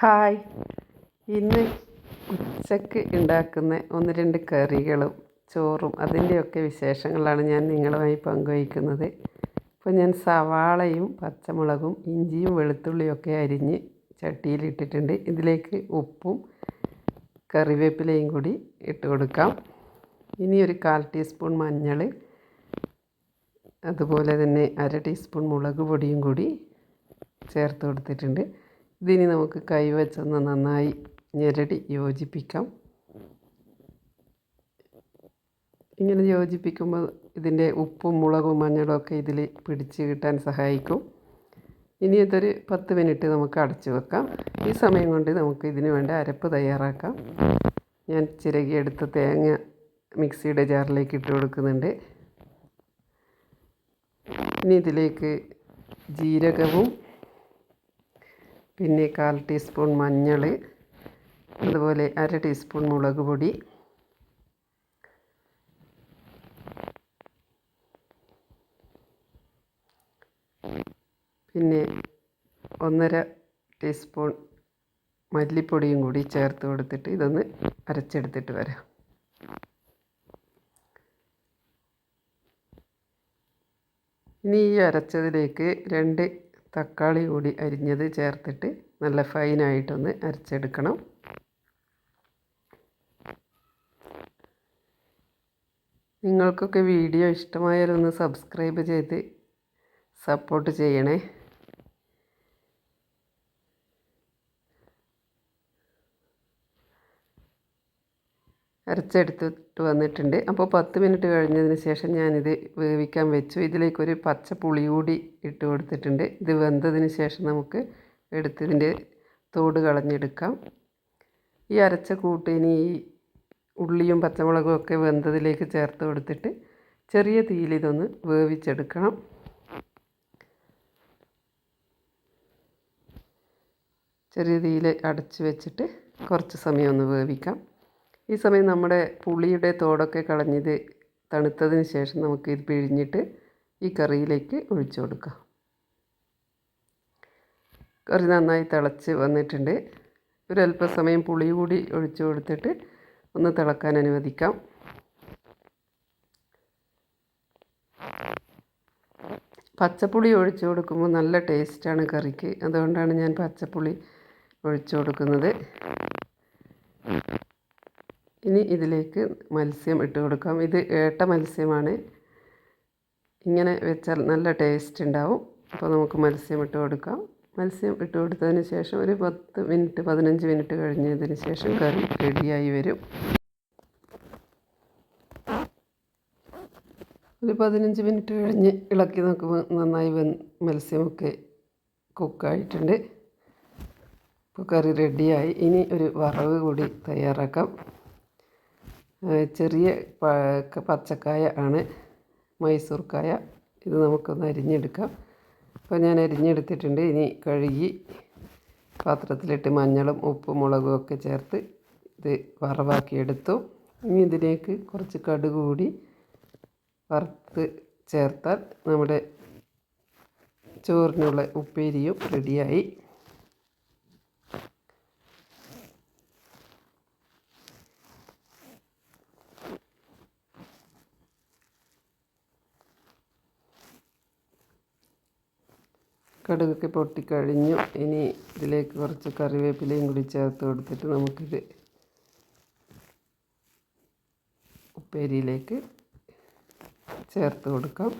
Hi. ഇന്ന് ഉച്ചയ്ക്ക് ഉണ്ടാക്കുന്ന ഒന്ന് രണ്ട് കറികളും ചോറും അതിന്റെയൊക്കെ വിശേഷങ്ങളാണ് ഞാൻ നിങ്ങളുമായി പങ്കുവയ്ക്കുന്നത്. ഇപ്പോൾ ഞാൻ സവാളയും പച്ചമുളകും ഇഞ്ചിയും വെളുത്തുള്ളിയൊക്കെ അരിഞ്ഞ് ചട്ടിയിലിട്ടിട്ടുണ്ട് ഇതിലേക്ക് ഉപ്പും കറിവേപ്പിലയും കൂടി ഇട്ട് കൊടുക്കാം. ഇനി ഒരു കാൽ ടീസ്പൂൺ മഞ്ഞൾ അതുപോലെ തന്നെ അര ടീസ്പൂൺ മുളക് പൊടിയും കൂടി ചേർത്ത് കൊടുത്തിട്ടുണ്ട്. ഇതിനി നമുക്ക് കൈവച്ചൊന്ന് നന്നായി ഞെരടി യോജിപ്പിക്കാം. ഇങ്ങനെ യോജിപ്പിക്കുമ്പോൾ ഇതിന്റെ ഉപ്പും മുളകും മഞ്ഞളും ഒക്കെ ഇതിൽ പിടിച്ച് കിട്ടാൻ സഹായിക്കും. ഇനി ഇതൊരു പത്ത് മിനിറ്റ് നമുക്ക് അടച്ചു വെക്കാം. ഈ സമയം കൊണ്ട് നമുക്ക് ഇതിന് വേണ്ട അരപ്പ് തയ്യാറാക്കാം. ഞാൻ ചിരകിയെടുത്ത തേങ്ങ മിക്സിയുടെ ജാറിലേക്ക് ഇട്ട് കൊടുക്കുന്നുണ്ട്. ഇനി ഇതിലേക്ക് ജീരകവും പിന്നെ കാൽ ടീസ്പൂൺ മഞ്ഞൾ അതുപോലെ അര ടീസ്പൂൺ മുളക് പൊടി. പിന്നെ ഒന്നര ടീസ്പൂൺ മല്ലിപ്പൊടിയും കൂടി ചേർത്ത് കൊടുത്തിട്ട് ഇതൊന്ന് അരച്ചെടുത്തിട്ട് വരാം. ഇനി ഈ അരച്ചതിലേക്ക് രണ്ട് തക്കാളി കൂടി അരിഞ്ഞത് ചേർത്തിട്ട് നല്ല ഫൈനായിട്ടൊന്ന് അരച്ചെടുക്കണം. നിങ്ങൾക്കൊക്കെ വീഡിയോ ഇഷ്ടമായാലൊന്ന് സബ്സ്ക്രൈബ് ചെയ്ത് സപ്പോർട്ട് ചെയ്യണേ. അരച്ചെടുത്തിട്ട് വന്നിട്ടുണ്ട്. അപ്പോൾ പത്ത് മിനിറ്റ് കഴിഞ്ഞതിന് ശേഷം ഞാനിത് വേവിക്കാൻ വെച്ചു. ഇതിലേക്കൊരു പച്ച പുളി കൂടി ഇട്ട് കൊടുത്തിട്ടുണ്ട്. ഇത് വെന്തതിന് ശേഷം നമുക്ക് എടുത്തതിന്റെ തോട് കളഞ്ഞെടുക്കാം. ഈ അരച്ച കൂട്ടിന് ഈ ഉള്ളിയും പച്ചമുളകും ഒക്കെ വെന്തതിലേക്ക് ചേർത്ത് കൊടുത്തിട്ട് ചെറിയ തീയിൽ ഇതൊന്ന് വേവിച്ചെടുക്കണം. ചെറിയ തീയിൽ അടച്ച് വെച്ചിട്ട് കുറച്ച് സമയം ഒന്ന് വേവിക്കാം. ഈ സമയം നമ്മുടെ പുളിയുടെ തോടൊക്കെ കളഞ്ഞത് തണുത്തതിന് ശേഷം നമുക്ക് ഇത് പിഴിഞ്ഞിട്ട് ഈ കറിയിലേക്ക് ഒഴിച്ചു കൊടുക്കാം. കറി നന്നായി തിളച്ച് വന്നിട്ടുണ്ട്. ഒരല്പസമയം പുളി കൂടി ഒഴിച്ചു കൊടുത്തിട്ട് ഒന്ന് തിളക്കാൻ അനുവദിക്കാം. പച്ചപ്പുളി ഒഴിച്ചു കൊടുക്കുമ്പോൾ നല്ല ടേസ്റ്റാണ് കറിക്ക്. അതുകൊണ്ടാണ് ഞാൻ പച്ചപ്പുളി ഒഴിച്ചു കൊടുക്കുന്നത്. ഇനി ഇതിലേക്ക് മത്സ്യം ഇട്ട് കൊടുക്കാം. ഇത് ഏട്ട മത്സ്യമാണ്. ഇങ്ങനെ വെച്ചാൽ നല്ല ടേസ്റ്റ് ഉണ്ടാവും. അപ്പോൾ നമുക്ക് മത്സ്യം ഇട്ട് കൊടുക്കാം. മത്സ്യം ഇട്ട് കൊടുത്തതിന് ശേഷം ഒരു പത്ത് മിനിറ്റ് പതിനഞ്ച് മിനിറ്റ് കഴിഞ്ഞതിന് ശേഷം കറി റെഡിയായി വരും. ഒരു പതിനഞ്ച് മിനിറ്റ് കഴിഞ്ഞ് ഇളക്കി നോക്കുമ്പോൾ നന്നായി മത്സ്യമൊക്കെ കുക്കായിട്ടുണ്ട്. ഇപ്പോൾ കറി റെഡിയായി. ഇനി ഒരു വറവ് കൂടി തയ്യാറാക്കാം. ചെറിയ പച്ചക്കായ ആണ് മൈസൂർക്കായ ഇത് നമുക്കൊന്ന് അരിഞ്ഞെടുക്കാം. അപ്പോൾ ഞാൻ അരിഞ്ഞെടുത്തിട്ടുണ്ട്. ഇനി കഴുകി പാത്രത്തിലിട്ട് മഞ്ഞളും ഉപ്പും മുളകും ഒക്കെ ചേർത്ത് ഇത് വറവാക്കിയെടുത്തു. ഇനി ഇതിലേക്ക് കുറച്ച് കടുക് കൂടി വറുത്ത് ചേർത്താൽ നമ്മുടെ ചോറിനുള്ള ഉപ്പേരിയും റെഡിയായി. കടുകൊക്കെ പൊട്ടിക്കഴിഞ്ഞു. ഇനി ഇതിലേക്ക് കുറച്ച് കറിവേപ്പിലയും കൂടി ചേർത്ത് കൊടുത്തിട്ട് നമുക്കിത് ഉപ്പേരിയിലേക്ക് ചേർത്ത് കൊടുക്കാം.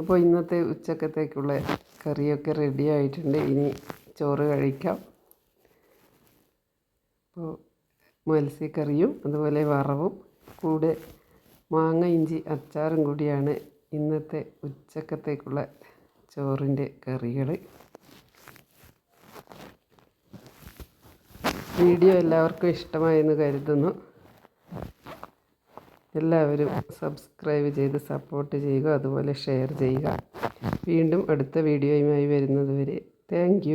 അപ്പോൾ ഇന്നത്തെ ഉച്ചക്കത്തേക്കുള്ള കറിയൊക്കെ റെഡി ആയിട്ടുണ്ട്. ഇനി ചോറ് കഴിക്കാം. അപ്പോൾ മത്സ്യക്കറിയും അതുപോലെ വറവും കൂടെ മാങ്ങ ഇഞ്ചി അച്ചാറും കൂടിയാണ് ഇന്നത്തെ ഉച്ചക്കത്തേക്കുള്ള ചോറിന്റെ കറികൾ വീഡിയോ എല്ലാവർക്കും ഇഷ്ടമായെന്ന് കരുതുന്നു. എല്ലാവരും സബ്സ്ക്രൈബ് ചെയ്ത് സപ്പോർട്ട് ചെയ്യുക അതുപോലെ ഷെയർ ചെയ്യുക. വീണ്ടും അടുത്ത വീഡിയോയുമായി വരുന്നത് വരെ താങ്ക്